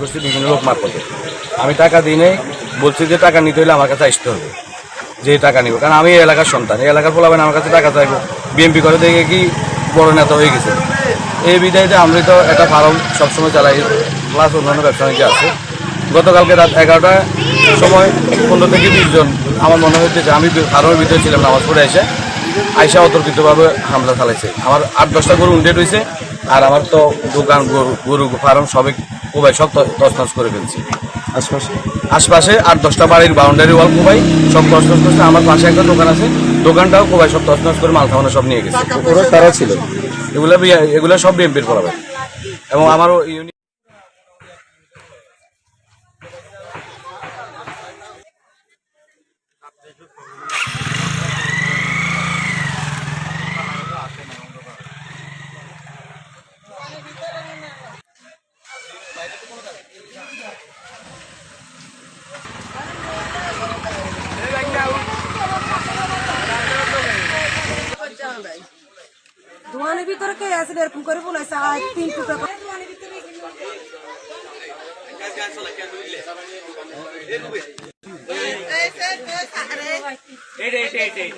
করছি, বিভিন্ন লোক মারফতে আমি টাকা দিই নাই, বলছি যে টাকা নিতে হলে আমার কাছে আসতে হবে, যে টাকা নিব। কারণ আমি এলাকার সন্তান, এই এলাকার ফলাবেন আমার কাছে টাকা চাইব। বিএমপি করে দেখে কি বড় নেতা হয়ে গেছে। এই বিদায়তে আমি তো একটা ফার্ম সবসময় চালাই প্লাস অন্যান্য ব্যবসা বাণিজ্য আছে। গতকালকে রাত এগারোটার সময়, পনেরো থেকে বিশ জন, আমার মনে হচ্ছে যে আমি ফার্মের ভিতরে ছিলাম, নামাজ পড়ে এসে আইসা অতর্কিতভাবে হামলা চালাইছে। আমার আট দশটা গরু উন্ডেট হয়েছে আর আমার তো দোকান গরু গরু ফার্ম সবে কোবাই সব তছনছ করে ফেলছি। আশপাশে? আশপাশে আট দশটা বাড়ির বাউন্ডারি ওয়াল কোবাই সব তছনছ করছে আমার পাশে একটা দোকান আছে দোকানটাও কোবাই সব তছনছ করে মাল খাওয়ানো সব নিয়ে গেছে। ওরা কারা ছিল? এগুলো এগুলো সব বিএমপির পড়াবে এবং আমারও ইউনি দোকানের ভিতরে কে আসলে এরকম করে বলেছে আজ তিন টুকরা করে। এই